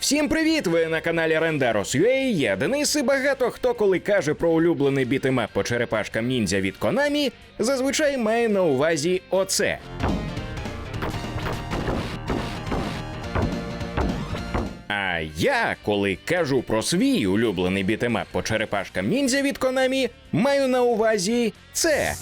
Всім привіт! Ви на каналі Rendaros.ua, Я Денис, і багато хто, коли каже про улюблений бітемап по черепашкам ніндзя від Konami, зазвичай має на увазі оце. А я, коли кажу про свій улюблений бітемап по черепашкам ніндзя від Konami, маю на увазі це.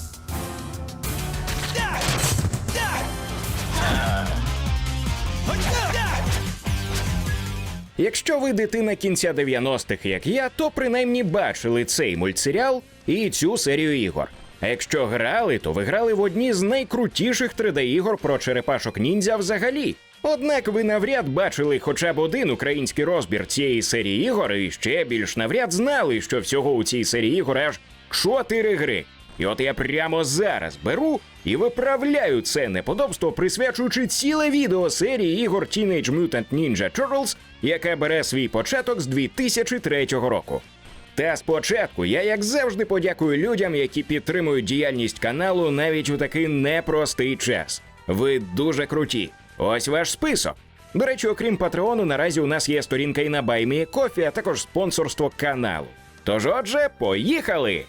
Якщо ви дитина кінця 90-х, як я, то принаймні бачили цей мультсеріал і цю серію ігор. А якщо грали, то ви грали в одні з найкрутіших 3D-ігор про черепашок ніндзя взагалі. Однак ви навряд бачили хоча б один український розбір цієї серії ігор, і ще більш навряд знали, що всього у цій серії ігор аж чотири гри. І от я прямо зараз беру і виправляю це неподобство, присвячуючи ціле відео серії ігор Teenage Mutant Ninja Turtles, яка бере свій початок з 2003 року. Та спочатку я, як завжди, подякую людям, які підтримують діяльність каналу навіть у такий непростий час. Ви дуже круті. Ось ваш список. До речі, окрім Патреону, наразі у нас є сторінка і на Баймі Кофі, а також спонсорство каналу. Тож, отже, поїхали!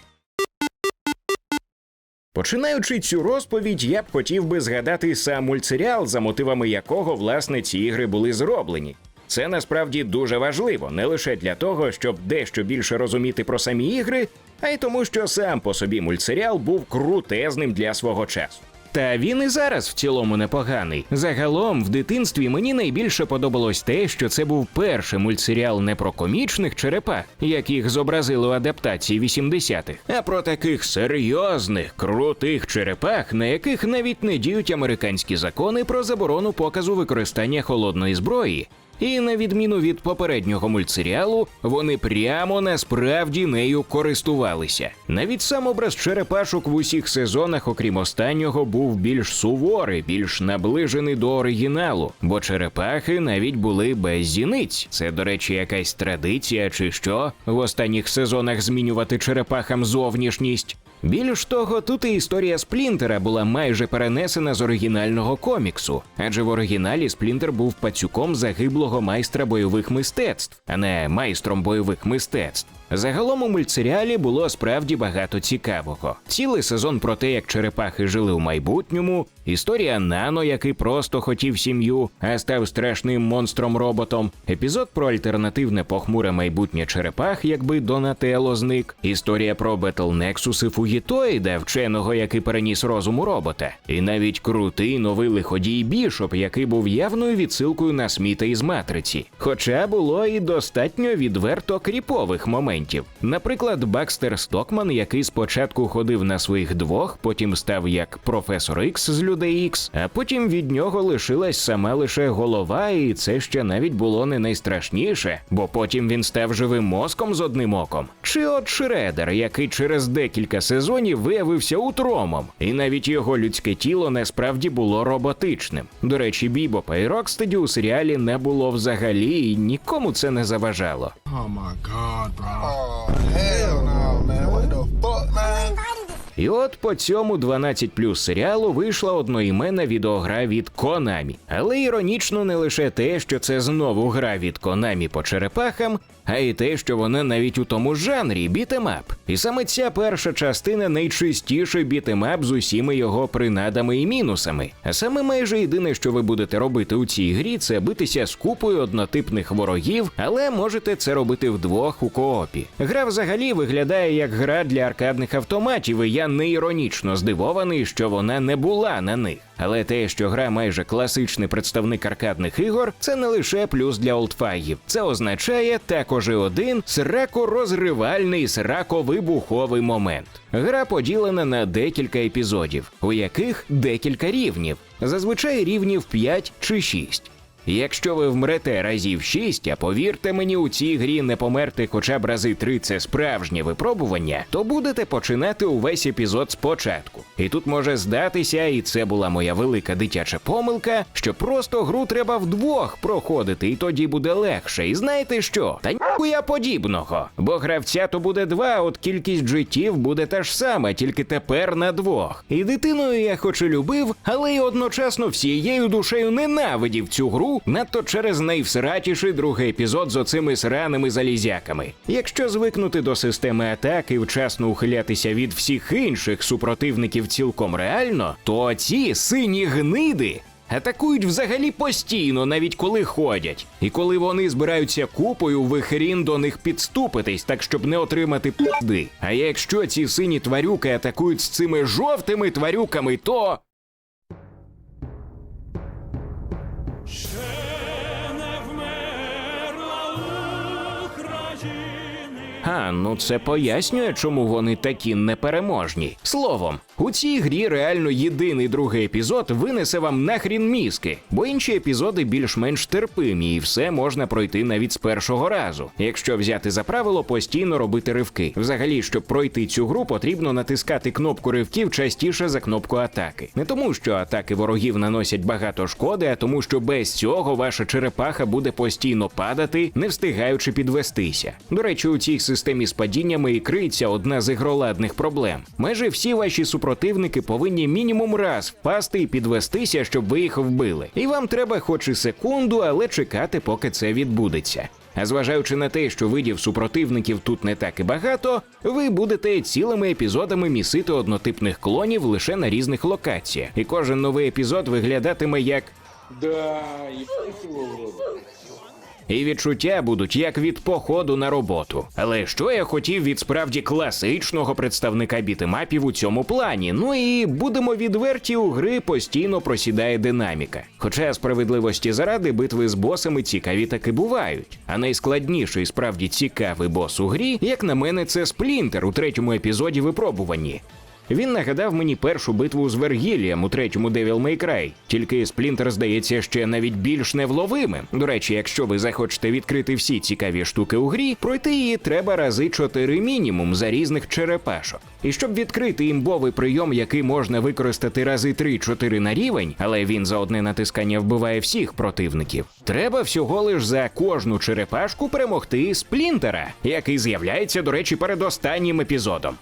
Починаючи цю розповідь, я б хотів би згадати сам мультсеріал, за мотивами якого власне ці ігри були зроблені. Це насправді дуже важливо не лише для того, щоб дещо більше розуміти про самі ігри, а й тому, що сам по собі мультсеріал був крутезним для свого часу. Та він і зараз в цілому непоганий. Загалом, в дитинстві мені найбільше подобалось те, що це був перший мультсеріал не про комічних черепах, яких зобразили у адаптації 80-х, а про таких серйозних, крутих черепах, на яких навіть не діють американські закони про заборону показу використання холодної зброї. І на відміну від попереднього мультсеріалу, вони прямо насправді нею користувалися. Навіть сам образ черепашок в усіх сезонах, окрім останнього, був більш суворий, більш наближений до оригіналу, бо черепахи навіть були без зіниць. Це, до речі, якась традиція чи що в останніх сезонах змінювати черепахам зовнішність. Більш того, тут і історія Сплінтера була майже перенесена з оригінального коміксу, адже в оригіналі Сплінтер був пацюком загиблого майстра бойових мистецтв, а не майстром бойових мистецтв. Загалом у мультсеріалі було справді багато цікавого. Цілий сезон про те, як черепахи жили у майбутньому, історія Нано, який просто хотів сім'ю, а став страшним монстром-роботом, епізод про альтернативне похмуре майбутнє черепах, якби Донателло зник, історія про Бетл Нексус і Фугітоїда, вченого, який переніс розум у робота, і навіть крутий новий лиходій Бішоп, який був явною відсилкою на Сміта із матриці. Хоча було і достатньо відверто кріпових моментів. Наприклад, Бакстер Стокман, який спочатку ходив на своїх двох, потім став як професор Ікс з людей Ікс, а потім від нього лишилась сама лише голова, і це ще навіть було не найстрашніше, бо потім він став живим мозком з одним оком. Чи от Шредер, який через декілька сезонів виявився утромом, і навіть його людське тіло насправді було роботичним. До речі, Бібопа і Рокстеді у серіалі не було взагалі, і нікому це не заважало. Oh my god, bro. Oh, hell no, man. What the fuck, man? І от по цьому 12 плюс серіалу вийшла одноіменна відеогра від Konami. Але іронічно не лише те, що це знову гра від Konami по черепахам, а й те, що вона навіть у тому жанрі бітемап. І саме ця перша частина найчистіший бітемап з усіми його принадами і мінусами. А саме майже єдине, що ви будете робити у цій грі, це битися з купою однотипних ворогів, але можете це робити вдвох у коопі. Гра взагалі виглядає як гра для аркадних автоматів, і я не іронічно здивований, що вона не була на них. Але те, що гра майже класичний представник аркадних ігор, це не лише плюс для олдфагів. Це означає також і один срако-розривальний срако-вибуховий момент. Гра поділена на декілька епізодів, у яких декілька рівнів, зазвичай рівнів 5 чи 6. Якщо ви вмрете разів 6, а повірте мені, у цій грі не померти хоча б рази 3 – це справжнє випробування, то будете починати увесь епізод спочатку. І тут може здатися, і це була моя велика дитяча помилка, що просто гру треба вдвох проходити, і тоді буде легше. І знаєте що? Та ні, Хуя подібного, бо гравця то буде два, от кількість життів буде та ж сама, тільки тепер на двох. І дитиною я хоч і любив, але й одночасно всією душею ненавидів цю гру, надто через найвсратіший другий епізод з оцими сраними залізяками. Якщо звикнути до системи атак і вчасно ухилятися від всіх інших супротивників цілком реально, то ці сині гниди Атакують взагалі постійно, навіть коли ходять. І коли вони збираються купою, ви хрін до них підступитесь, так щоб не отримати пизди. А якщо ці сині тварюки атакують з цими жовтими тварюками, то. А, ну це пояснює, чому вони такі непереможні. Словом, у цій грі реально єдиний другий епізод винесе вам нахрін мізки, бо інші епізоди більш-менш терпимі, і все можна пройти навіть з першого разу. Якщо взяти за правило постійно робити ривки. Взагалі, щоб пройти цю гру, потрібно натискати кнопку ривків частіше за кнопку атаки. Не тому, що атаки ворогів наносять багато шкоди, а тому, що без цього ваша черепаха буде постійно падати, не встигаючи підвестися. До речі, у цій системі з падіннями і криється одна з ігроладних проблем. Майже всі ваші супротивники повинні мінімум раз впасти і підвестися, щоб ви їх вбили. І вам треба хоч і секунду, але чекати, поки це відбудеться. А зважаючи на те, що видів супротивників тут не так і багато, ви будете цілими епізодами місити однотипних клонів лише на різних локаціях. І кожен новий епізод виглядатиме як Да, рот. І відчуття будуть як від походу на роботу. Але що я хотів від справді класичного представника бітемапів у цьому плані? Ну і будемо відверті, у гри постійно просідає динаміка. Хоча справедливості заради битви з босами цікаві таки бувають. А найскладніший справді цікавий бос у грі, як на мене, це сплінтер у третьому епізоді випробуванні. Він нагадав мені першу битву з Вергілієм у третьому Devil May Cry, тільки Сплінтер здається ще навіть більш невловимим. До речі, якщо ви захочете відкрити всі цікаві штуки у грі, пройти її треба рази чотири мінімум за різних черепашок. І щоб відкрити імбовий прийом, який можна використати рази 3-4 на рівень, але він за одне натискання вбиває всіх противників, треба всього лиш за кожну черепашку перемогти Сплінтера, який з'являється, до речі, перед останнім епізодом.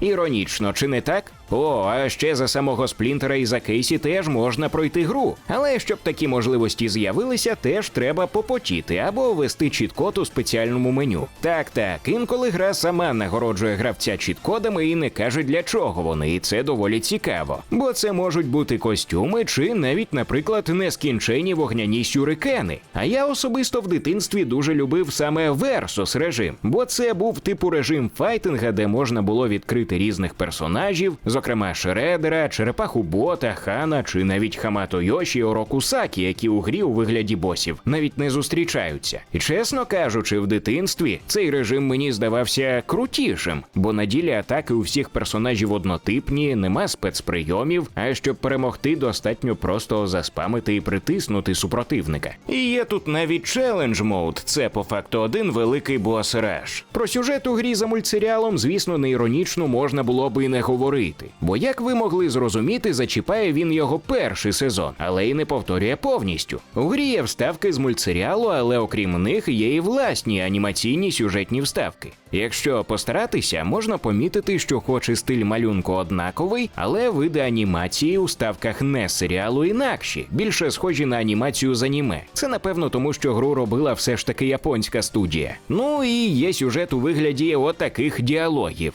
Іронічно, чи не так? О, а ще за самого Сплінтера і за Кейсі теж можна пройти гру. Але щоб такі можливості з'явилися, теж треба попотіти або ввести чіткод у спеціальному меню. Так, так, інколи гра сама нагороджує гравця чіткодами і не каже для чого вони, і це доволі цікаво. Бо це можуть бути костюми чи навіть, наприклад, нескінчені вогняні сюрикени. А я особисто в дитинстві дуже любив саме Versus режим, бо це був типу режим файтинга, де можна було відкрити різних персонажів, зокрема Шредера, Черепаху Бота, Хана чи навіть Хамато Йоші і Ороку Сакі, які у грі у вигляді босів навіть не зустрічаються. І чесно кажучи, в дитинстві цей режим мені здавався крутішим, бо на ділі атаки у всіх персонажів однотипні, нема спецприйомів, а щоб перемогти, достатньо просто заспамити і притиснути супротивника. І є тут навіть челендж мод, це по факту один великий бос раш. Про сюжет у грі за мультсеріалом, звісно, не іронічно можна було би і не говорити. Бо як ви могли зрозуміти, зачіпає він його перший сезон, але й не повторює повністю. У грі є вставки з мультсеріалу, але окрім них є і власні анімаційні сюжетні вставки. Якщо постаратися, можна помітити, що хоч і стиль малюнку однаковий, але види анімації у ставках не серіалу інакші, більше схожі на анімацію з аніме. Це напевно тому, що гру робила все ж таки японська студія. Ну і є сюжет у вигляді отаких діалогів.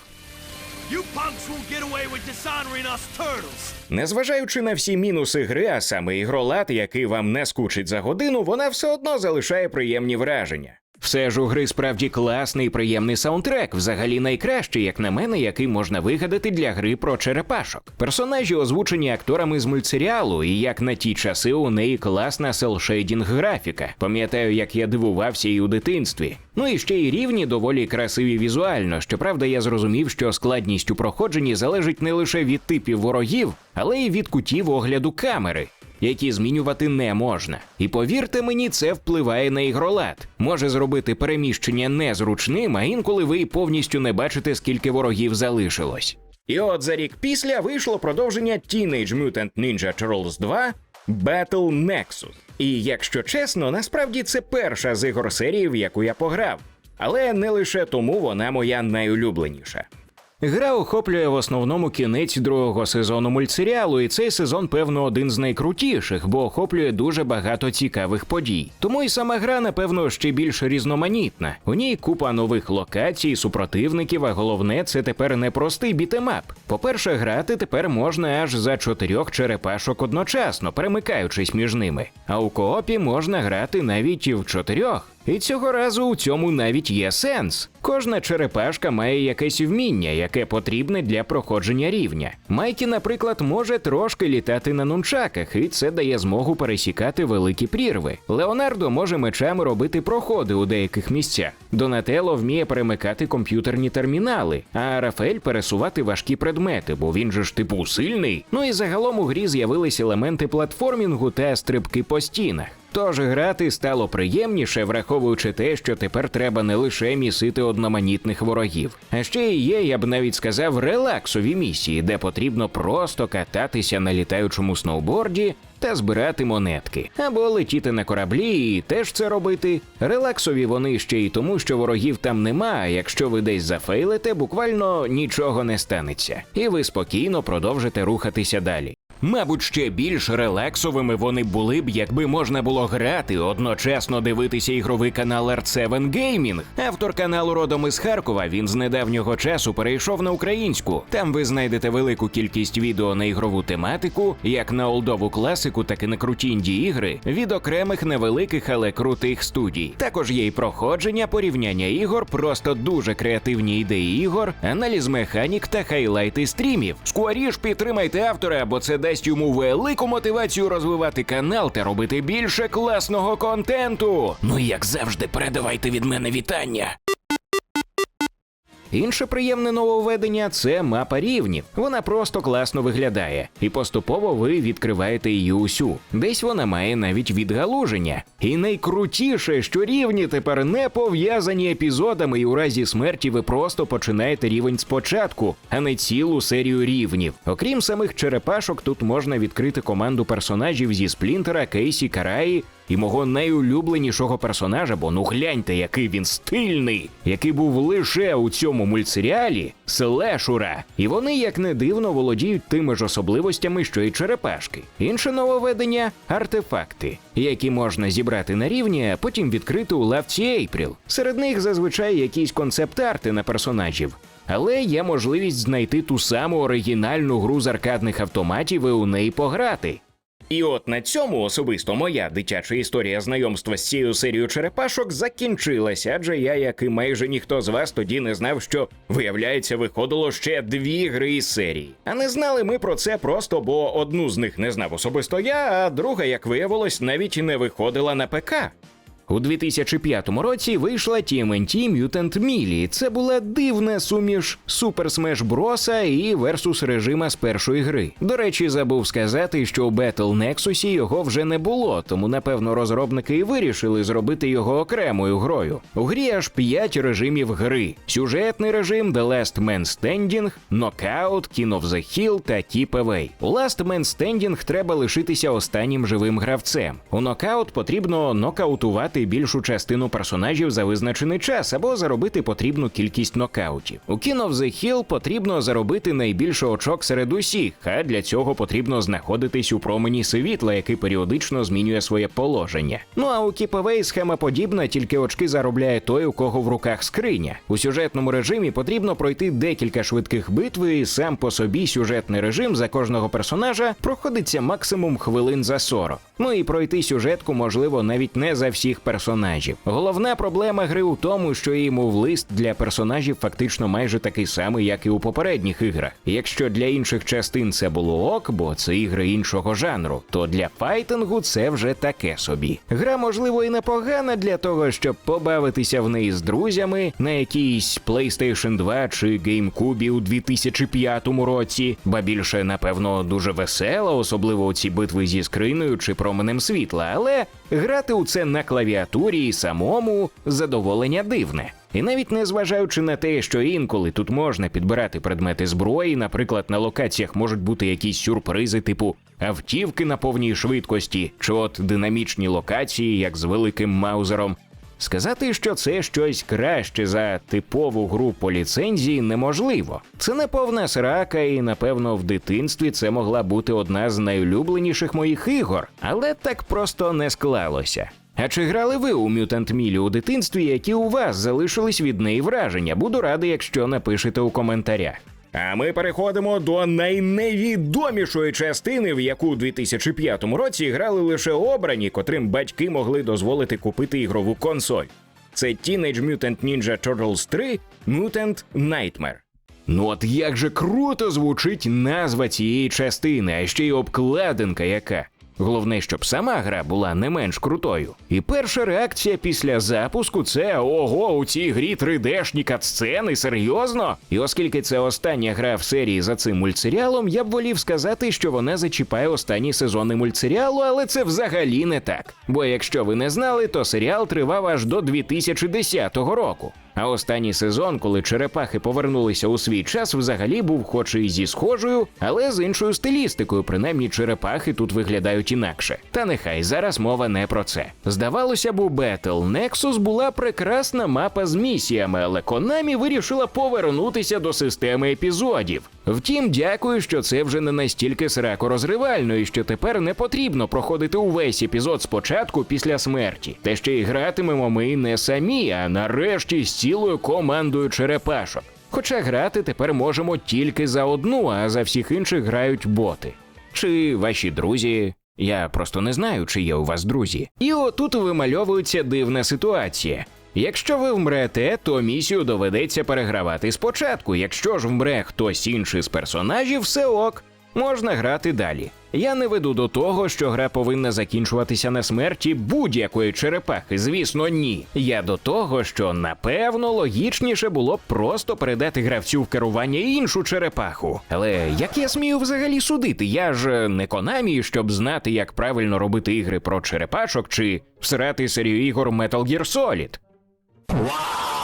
Незважаючи на всі мінуси гри, а саме ігролад, який вам не скучить за годину, вона все одно залишає приємні враження. Все ж у гри справді класний приємний саундтрек, взагалі найкращий, як на мене, який можна вигадати для гри про черепашок. Персонажі озвучені акторами з мультсеріалу, і як на ті часи у неї класна селшейдінг графіка. Пам'ятаю, як я дивувався і у дитинстві. Ну і ще й рівні доволі красиві візуально. Щоправда, я зрозумів, що складність у проходженні залежить не лише від типів ворогів, але й від кутів огляду камери. Які змінювати не можна, і повірте мені, це впливає на ігролад. Може зробити переміщення незручним, а інколи ви повністю не бачите, скільки ворогів залишилось. І от за рік після вийшло продовження Teenage Mutant Ninja Turtles 2 Battle Nexus. І якщо чесно, насправді це перша з ігор серії, в яку я пограв. Але не лише тому вона моя найулюбленіша. Гра охоплює в основному кінець другого сезону мультсеріалу, і цей сезон, певно, один з найкрутіших, бо охоплює дуже багато цікавих подій. Тому і сама гра, напевно, ще більш різноманітна. У ній купа нових локацій, супротивників, а головне, це тепер не простий бітемап. По-перше, грати тепер можна аж за чотирьох черепашок одночасно, перемикаючись між ними. А у коопі можна грати навіть і в чотирьох. І цього разу у цьому навіть є сенс. Кожна черепашка має якесь вміння, яке потрібне для проходження рівня. Майкі, наприклад, може трошки літати на нунчаках, і це дає змогу пересікати великі прірви. Леонардо може мечами робити проходи у деяких місцях. Донателло вміє перемикати комп'ютерні термінали, а Рафаель пересувати важкі предмети, бо він же ж типу сильний. Ну і загалом у грі з'явились елементи платформінгу та стрибки по стінах. Тож грати стало приємніше, враховуючи те, що тепер треба не лише місити одноманітних ворогів, а ще і є, я б навіть сказав, релаксові місії, де потрібно просто кататися на літаючому сноуборді та збирати монетки, або летіти на кораблі і теж це робити. Релаксові вони ще й тому, що ворогів там нема. а Якщо ви десь зафейлите, буквально нічого не станеться, і ви спокійно продовжите рухатися далі. Мабуть, ще більш релаксовими вони були б, якби можна було грати, одночасно дивитися ігровий канал R7 Gaming. Автор каналу родом із Харкова. Він з недавнього часу перейшов на українську. Там ви знайдете велику кількість відео на ігрову тематику, як на олдову класику, так і на круті інді ігри від окремих невеликих, але крутих студій. Також є й проходження, порівняння ігор, просто дуже креативні ідеї ігор, аналіз механік та хайлайти стрімів. Скоріш підтримайте автора, бо це дасть йому велику мотивацію розвивати канал та робити більше класного контенту. Ну і як завжди, передавайте від мене вітання. Інше приємне нововведення це мапа рівнів. Вона просто класно виглядає, і поступово ви відкриваєте її усю. Десь вона має навіть відгалуження. І найкрутіше, що рівні тепер не пов'язані епізодами, і у разі смерті ви просто починаєте рівень спочатку, а не цілу серію рівнів. Окрім самих черепашок, тут можна відкрити команду персонажів зі Сплінтера, Кейсі, Караї і мого найулюбленішого персонажа, бо ну гляньте, який він стильний, який був лише у цьому мультсеріалі Слешура. І вони, як не дивно, володіють тими ж особливостями, що й черепашки. Інше нововведення артефакти, які можна зібрати на рівні, а потім відкрити у лавці Ейпріл. Серед них зазвичай якісь концепт-арти на персонажів. Але є можливість знайти ту саму оригінальну гру з аркадних автоматів і у неї пограти. І от на цьому особисто моя дитяча історія знайомства з цією серією черепашок закінчилася, адже я, як і майже ніхто з вас, тоді не знав, що виявляється, виходило ще дві гри із серії. А не знали ми про це просто, бо одну з них не знав особисто я, а друга, як виявилось, навіть не виходила на ПК. У 2005 році вийшла TMNT Mutant Melee. Це була дивна суміш Super Smash Bros. і версус режима з першої гри. До речі, забув сказати, що у Battle Nexus його вже не було, тому напевно розробники і вирішили зробити його окремою грою. У грі аж 5 режимів гри: сюжетний режим, The Last Man Standing, Knockout, King of the Hill та Tip Away. У Last Man Standing треба лишитися останнім живим гравцем. У Knockout потрібно нокаутувати більшу частину персонажів за визначений час або заробити потрібну кількість нокаутів. У King of the Hill потрібно заробити найбільше очок серед усіх, а для цього потрібно знаходитись у промені світла, який періодично змінює своє положення. Ну а у Away схема подібна, тільки очки заробляє той, у кого в руках скриня. У сюжетному режимі потрібно пройти декілька швидких битв, і сам по собі сюжетний режим за кожного персонажа проходиться максимум хвилин за 40. Ну і пройти сюжетку можливо навіть не за всіх. Головна проблема гри у тому, що її мов лист для персонажів фактично майже такий самий, як і у попередніх іграх. Якщо для інших частин це було ок, бо це ігри іншого жанру, то для файтингу це вже таке собі. Гра, можливо, і непогана для того, щоб побавитися в неї з друзями на якійсь PlayStation 2 чи GameCube у 2005 році, ба більше, напевно, дуже весела, особливо у ці битви зі скриною чи променем світла, але грати у це на клавіатурі і самому задоволення дивне. І навіть не зважаючи на те, що інколи тут можна підбирати предмети зброї, наприклад, на локаціях можуть бути якісь сюрпризи, типу автівки на повній швидкості, чи от динамічні локації, як з великим маузером. Сказати, що це щось краще за типову гру по ліцензії, неможливо. Це не повна срака, і напевно в дитинстві це могла бути одна з найулюбленіших моїх ігор, але так просто не склалося. А чи грали ви у Mutant Мілі у дитинстві, які у вас залишились від неї враження? Буду радий, якщо напишете у коментарях. А ми переходимо до найневідомішої частини, в яку у 2005 році грали лише обрані, котрим батьки могли дозволити купити ігрову консоль. Це Teenage Mutant Ninja Turtles 3 Mutant Nightmare. Ну от як же круто звучить назва цієї частини, а ще й обкладинка яка. Головне, щоб сама гра була не менш крутою. І перша реакція після запуску це ого, у цій грі 3D-шні катсцени, серйозно? І оскільки це остання гра в серії за цим мультсеріалом, я б волів сказати, що вона зачіпає останні сезони мультсеріалу, але це взагалі не так. Бо якщо ви не знали, то серіал тривав аж до 2010 року. А останній сезон, коли черепахи повернулися у свій час, взагалі був хоч і зі схожою, але з іншою стилістикою. Принаймні черепахи тут виглядають інакше. Та нехай зараз мова не про це. Здавалося б, у Battle Nexus була прекрасна мапа з місіями, але Konami вирішила повернутися до системи епізодів. Втім, дякую, що це вже не настільки срако розривально, і що тепер не потрібно проходити увесь епізод спочатку після смерті. Та ще й гратимемо ми не самі, а нарешті з цілою командою черепашок. Хоча грати тепер можемо тільки за одну, а за всіх інших грають боти. Чи ваші друзі. Я просто не знаю, чи є у вас друзі. І отут вимальовується дивна ситуація. Якщо ви вмрете, то місію доведеться перегравати спочатку. Якщо ж вмре хтось інший з персонажів, все ок, можна грати далі. Я не веду до того, що гра повинна закінчуватися на смерті будь-якої черепахи. Звісно, ні. Я до того, що напевно логічніше було б просто передати гравцю в керування іншу черепаху. Але як я смію взагалі судити? Я ж не Konami, щоб знати, як правильно робити ігри про черепашок чи всирати серію ігор Metal Gear Solid. 哇！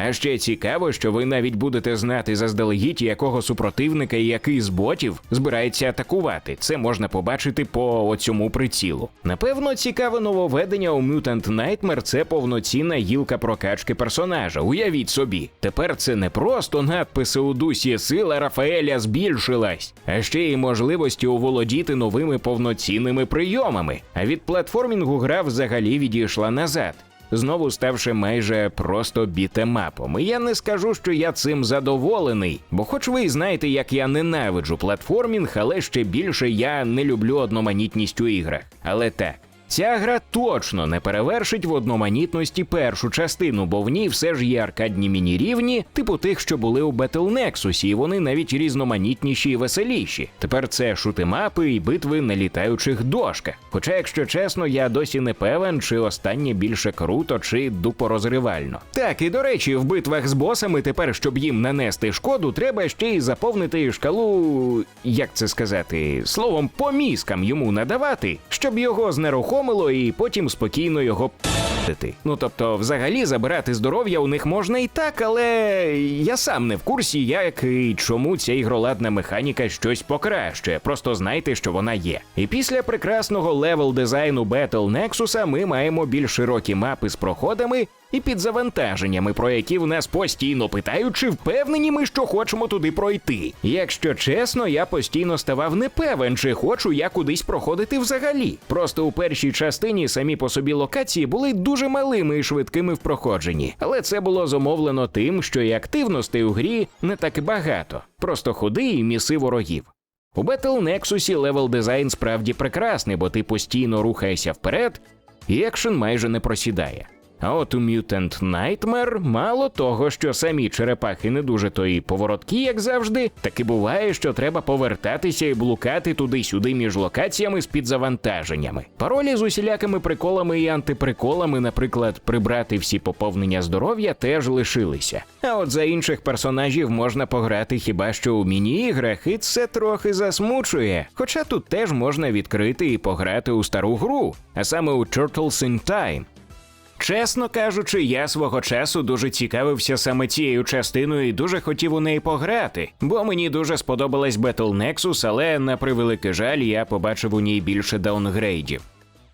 А ще цікаво, що ви навіть будете знати заздалегідь, якого супротивника і який з ботів збирається атакувати. Це можна побачити по оцьому прицілу. Напевно, цікаве нововведення у Mutant Nightmare – це повноцінна гілка прокачки персонажа. Уявіть собі, тепер це не просто надписи у дусі сила Рафаеля збільшилась, а ще й можливості оволодіти новими повноцінними прийомами. А від платформінгу гра взагалі відійшла назад знову ставши майже просто бітемапом. І я не скажу, що я цим задоволений, бо, хоч ви і знаєте, як я ненавиджу платформінг, але ще більше я не люблю одноманітність у іграх. Але так. Ця гра точно не перевершить в одноманітності першу частину, бо в ній все ж є аркадні міні-рівні, типу тих, що були у Battle і вони навіть різноманітніші і веселіші. Тепер це шутимапи і битви на літаючих дошках. Хоча, якщо чесно, я досі не певен, чи останнє більше круто, чи дупорозривально. Так, і до речі, в битвах з босами тепер, щоб їм нанести шкоду, треба ще й заповнити шкалу, як це сказати, словом, по мізкам йому надавати, щоб його знерухомило і потім спокійно його п***ти. Ну тобто, взагалі забирати здоров'я у них можна і так, але я сам не в курсі, як і чому ця ігроладна механіка щось покращує. Просто знайте, що вона є. І після прекрасного левел дизайну Battle Nexus ми маємо більш широкі мапи з проходами. І під завантаженнями, про які в нас постійно питають, чи впевнені ми, що хочемо туди пройти. Якщо чесно, я постійно ставав непевен, чи хочу я кудись проходити взагалі. Просто у першій частині самі по собі локації були дуже малими і швидкими в проходженні, але це було зумовлено тим, що і активностей у грі не так багато. Просто ходи і міси ворогів. У Battle Nexus левел дизайн справді прекрасний, бо ти постійно рухаєшся вперед, і екшен майже не просідає. А от у Mutant Nightmare мало того, що самі черепахи не дуже то і повороткі, як завжди, так і буває, що треба повертатися і блукати туди-сюди між локаціями з підзавантаженнями. Паролі з усілякими приколами і антиприколами, наприклад, прибрати всі поповнення здоров'я, теж лишилися. А от за інших персонажів можна пограти хіба що у міні-іграх, і це трохи засмучує. Хоча тут теж можна відкрити і пограти у стару гру, а саме у Turtles in Time. Чесно кажучи, я свого часу дуже цікавився саме цією частиною і дуже хотів у неї пограти, бо мені дуже сподобалась Battle Nexus, але на превеликий жаль, я побачив у ній більше даунгрейдів.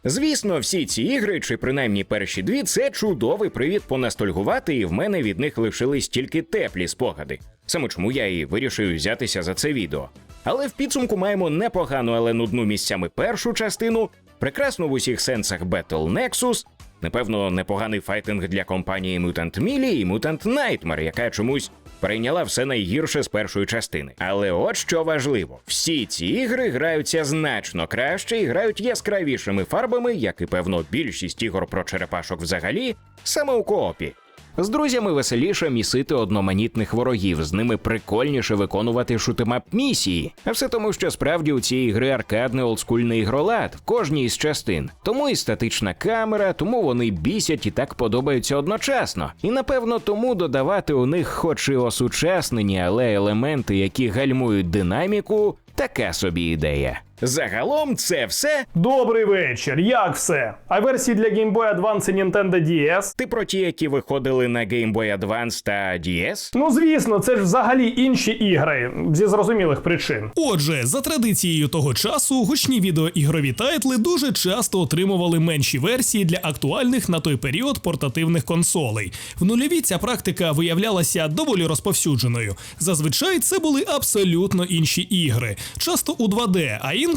Звісно, всі ці ігри, чи принаймні перші дві, це чудовий привід понастольгувати, і в мене від них лишились тільки теплі спогади. Саме чому я і вирішив взятися за це відео. Але в підсумку маємо непогану, але нудну місцями першу частину, прекрасну в усіх сенсах Battle Nexus, напевно, непоганий файтинг для компанії Mutant Melee і Mutant Nightmare, яка чомусь перейняла все найгірше з першої частини. Але от що важливо: всі ці ігри граються значно краще і грають яскравішими фарбами, як і певно більшість ігор про черепашок взагалі, саме у коопі. З друзями веселіше місити одноманітних ворогів, з ними прикольніше виконувати шутемап місії. А все тому, що справді у цієї гри аркадний олдскульний ігролад в кожній із частин. Тому і статична камера, тому вони бісять і так подобаються одночасно. І напевно тому додавати у них, хоч і осучаснені, але елементи, які гальмують динаміку, така собі ідея. Загалом це все. Добрий вечір. Як все? А версії для Game Boy Advance і Nintendo DS? Ти про ті, які виходили на Game Boy Advance та DS? Ну звісно, це ж взагалі інші ігри зі зрозумілих причин. Отже, за традицією того часу, гучні відеоігрові тайтли дуже часто отримували менші версії для актуальних на той період портативних консолей. В нульові ця практика виявлялася доволі розповсюдженою. Зазвичай це були абсолютно інші ігри, часто у 2D, а інколи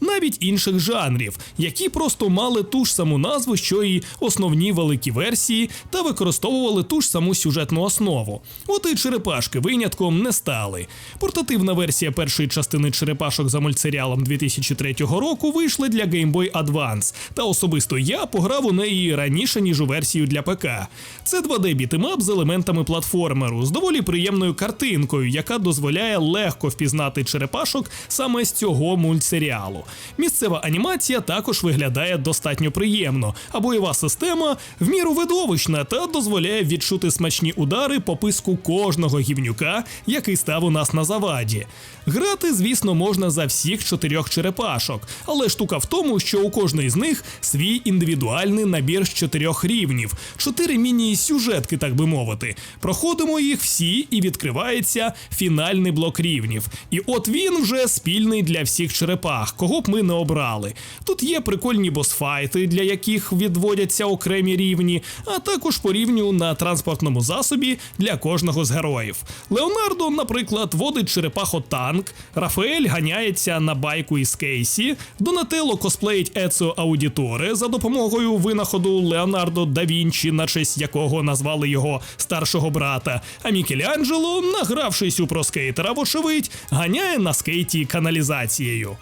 навіть інших жанрів, які просто мали ту ж саму назву, що і основні великі версії, та використовували ту ж саму сюжетну основу. От і черепашки винятком не стали. Портативна версія першої частини черепашок за мультсеріалом 2003 року вийшла для Game Boy Advance, та особисто я пограв у неї раніше, ніж у версію для ПК. Це 2D бітемап з елементами платформеру, з доволі приємною картинкою, яка дозволяє легко впізнати черепашок саме з цього мультсеріалу. Місцева анімація також виглядає достатньо приємно, а бойова система в міру видовищна та дозволяє відчути смачні удари по писку кожного гівнюка, який став у нас на заваді. Грати, звісно, можна за всіх чотирьох черепашок, але штука в тому, що у кожної з них свій індивідуальний набір з чотирьох рівнів, чотири міні-сюжетки, так би мовити. Проходимо їх всі, і відкривається фінальний блок рівнів. І от він вже спільний для всіх черепах, кого б ми не обрали. Тут є прикольні босфайти, для яких відводяться окремі рівні, а також по рівню на транспортному засобі для кожного з героїв. Леонардо, наприклад, водить черепахо-танк, Рафаель ганяється на байку із Кейсі, Донателло косплеїть Еціо Аудіторе за допомогою винаходу Леонардо да Вінчі, на честь якого назвали його старшого брата. А Мікеланджело, награвшись у проскейтера, вочевидь, ганяє на скейті каналізацією.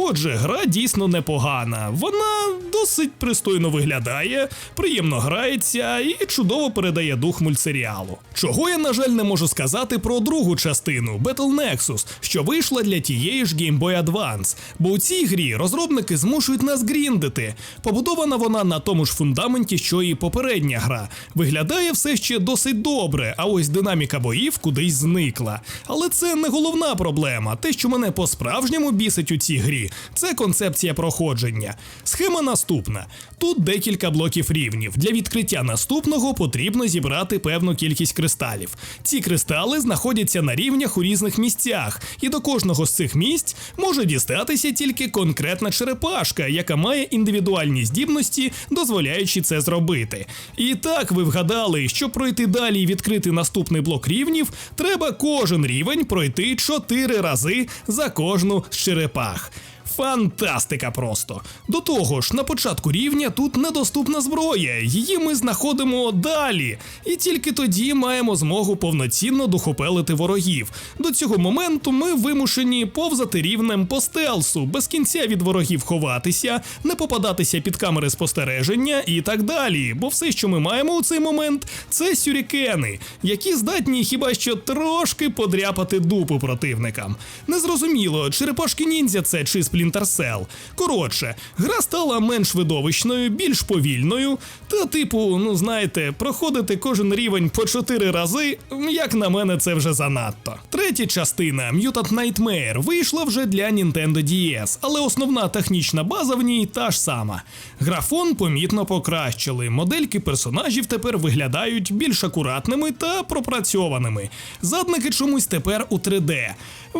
Отже, гра дійсно непогана. Вона досить пристойно виглядає, приємно грається і чудово передає дух мультсеріалу. Чого я, на жаль, не можу сказати про другу частину Battle Nexus, що вийшла для тієї ж Game Boy Advance. Бо у цій грі розробники змушують нас гріндити. Побудована вона на тому ж фундаменті, що і попередня гра. Виглядає все ще досить добре, а ось динаміка боїв кудись зникла. Але це не головна проблема. Те, що мене по-справжньому бісить у цій грі, це концепція проходження. Схема наступна: тут декілька блоків рівнів. Для відкриття наступного потрібно зібрати певну кількість кристалів. Ці кристали знаходяться на рівнях у різних місцях, і до кожного з цих місць може дістатися тільки конкретна черепашка, яка має індивідуальні здібності, дозволяючи це зробити. І так ви вгадали, щоб пройти далі і відкрити наступний блок рівнів, треба кожен рівень пройти 4 рази за кожну з черепах. Фантастика просто. До того ж, на початку рівня тут недоступна зброя, її ми знаходимо далі, і тільки тоді маємо змогу повноцінно духопелити ворогів. До цього моменту ми вимушені повзати рівнем по стелсу, без кінця від ворогів ховатися, не попадатися під камери спостереження і так далі. Бо все, що ми маємо у цей момент, це сюрікени, які здатні хіба що трошки подряпати дупу противникам. Незрозуміло, черепашки ніндзя це чи сплін Splinter Cell. Коротше, гра стала менш видовищною, більш повільною, та, типу, ну знаєте, проходити кожен рівень по 4 рази, як на мене, це вже занадто. Третя частина Mutant Nightmare вийшла вже для Nintendo DS, але основна технічна база в ній та ж сама. Графон помітно покращили. Модельки персонажів тепер виглядають більш акуратними та пропрацьованими. Задники чомусь тепер у 3D.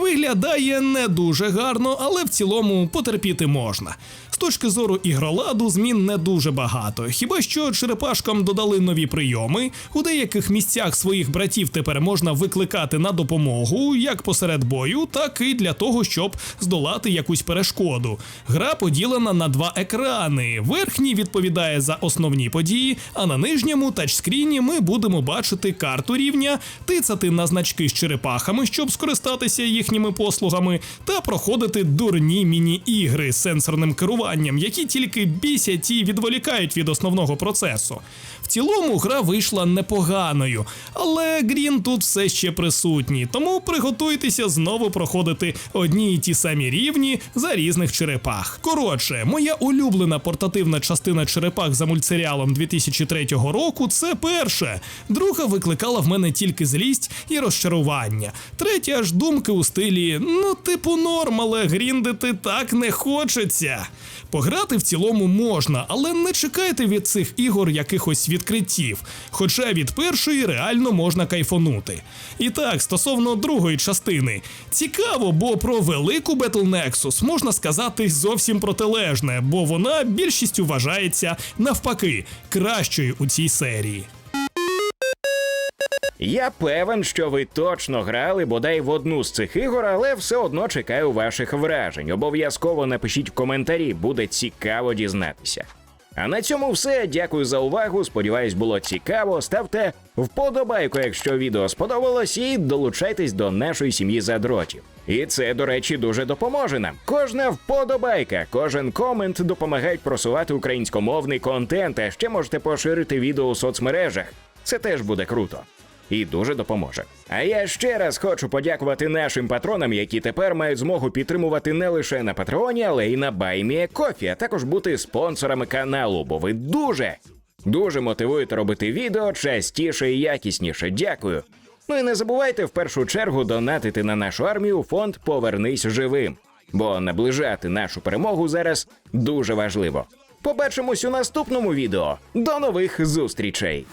Виглядає не дуже гарно, але в цілому потерпіти можна. З точки зору ігроладу змін не дуже багато. Хіба що черепашкам додали нові прийоми, у деяких місцях своїх братів тепер можна викликати на допомогу як посеред бою, так і для того, щоб здолати якусь перешкоду. Гра поділена на два екрани. Верхній відповідає за основні події, а на нижньому тачскріні ми будемо бачити карту рівня, тицати на значки з черепахами, щоб скористатися їхніми послугами, та проходити дурні міні-ігри з сенсорним керуванням, які тільки бісять і відволікають від основного процесу. Цілому гра вийшла непоганою, але Грін тут все ще присутній, тому приготуйтеся знову проходити одні й ті самі рівні за різних черепах. Коротше, моя улюблена портативна частина черепах за мультсеріалом 2003 року це перше. Друга викликала в мене тільки злість і розчарування. Третя аж думки у стилі: ну, типу, норм, але гріндити так не хочеться. Пограти в цілому можна, але не чекайте від цих ігор якихось відкриттів. Хоча від першої реально можна кайфонути. І так, стосовно другої частини, цікаво, бо про велику Battle Nexus можна сказати зовсім протилежне, бо вона більшістю вважається навпаки кращою у цій серії. Я певен, що ви точно грали бодай в одну з цих ігор, але все одно чекаю ваших вражень. Обов'язково напишіть в коментарі, буде цікаво дізнатися. А на цьому все. Дякую за увагу. Сподіваюсь, було цікаво. Ставте вподобайку, якщо відео сподобалось, і долучайтесь до нашої сім'ї задротів. І це, до речі, дуже допоможе нам. Кожна вподобайка, кожен комент допомагають просувати українськомовний контент, а ще можете поширити відео у соцмережах. Це теж буде круто і дуже допоможе. А я ще раз хочу подякувати нашим патронам, які тепер мають змогу підтримувати не лише на Патреоні, але й на Кофі, а також бути спонсорами каналу, бо ви дуже, дуже мотивуєте робити відео частіше і якісніше. Дякую. Ну і не забувайте в першу чергу донатити на нашу армію фонд Повернись живим, бо наближати нашу перемогу зараз дуже важливо. Побачимось у наступному відео. До нових зустрічей!